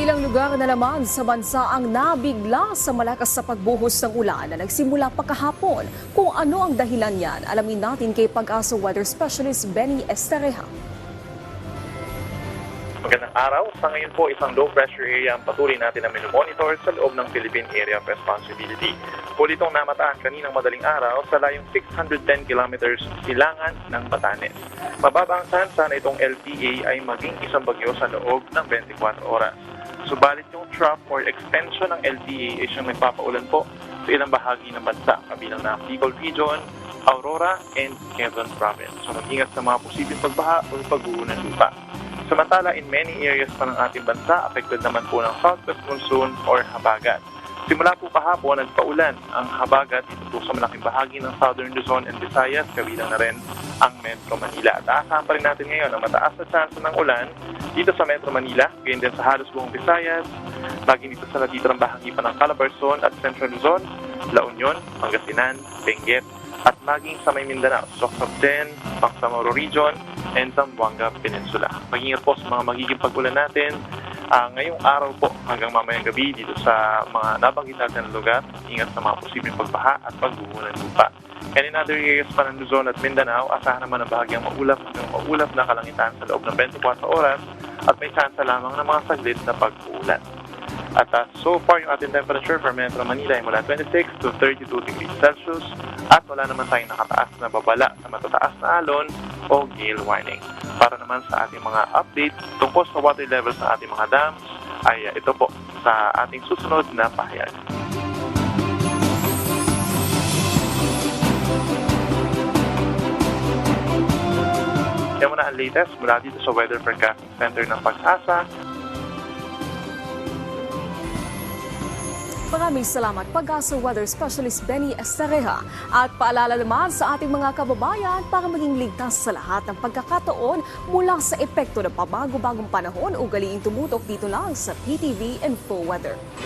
Ilang lugar na naman sa bansa ang nabigla sa malakas sa pagbuhos ng ulan na nagsimula pa kahapon. Kung ano ang dahilan yan, alamin natin kay Pag-asa Weather Specialist Benny Estereja. Magandang araw. Sa ngayon po, isang low pressure area ang patuloy natin na minomonitor sa loob ng Philippine Area of Responsibility. Huli itong namataan kaninang madaling araw sa layong 610 kilometers silangan ng Batanes. Mababa ang tsansa na itong LPA ay maging isang bagyo sa loob ng 24 oras. Subalit yung trough or extension ng LPA ay siyang nagpapaulan po sa ilang bahagi ng bansa, kabilang na Bicol Region, Aurora, and Quezon Province. So mag-ingat sa mga posibleng pagbaha o pagguho ng lupa. Samantala, in many areas pa ng ating bansa, affected naman po ng southwest monsoon or habagat. Simula po kahapon, nagpaulan ang habagat dito sa malaking bahagi ng Southern Luzon and Visayas, kabilang na rin ang Metro Manila. At pa rin natin ngayon ang mataas na chance ng ulan dito sa Metro Manila, gayon din sa halos buong Visayas, lagi dito sa natitirang bahagi pa ng Calabarzon at Central Luzon, La Union, Pangasinan, Benguet, at maging sa may Mindanao, Socabden, Pangsamoro Region, and Zamboanga Peninsula. Mag-ingat po sa mga magiging pag-ulan natin ah, ngayong araw po hanggang mamayang gabi dito sa mga nabanggit natin na lugar. Ingat sa mga posibleng pagbaha at pagbuho ng lupa. And in other areas pa ng Luzon at Mindanao, asahan naman ang bahagyang maulap hanggang maulap na kalangitan sa loob ng 24 oras at may tsansa lamang ng mga saglit na pag-uulan. At uh, so far, yung ating temperature for Metro Manila ay mula 26 to 32 degrees Celsius at wala naman tayong nakataas na babala na matataas na alon o gale warning. Para naman sa ating mga update tungkol sa water levels ng ating mga dams, ay uh, ito po sa ating susunod na pahayag. Yan muna ang latest mula dito sa Weather Forecasting Center ng Pag-asa Maraming salamat Pag-asa Weather Specialist Benny Estereja. At paalala naman sa ating mga kababayan para maging ligtas sa lahat ng pagkakataon mula sa epekto ng pabago-bagong panahon ugaliing tumutok dito lang sa PTV Info Weather.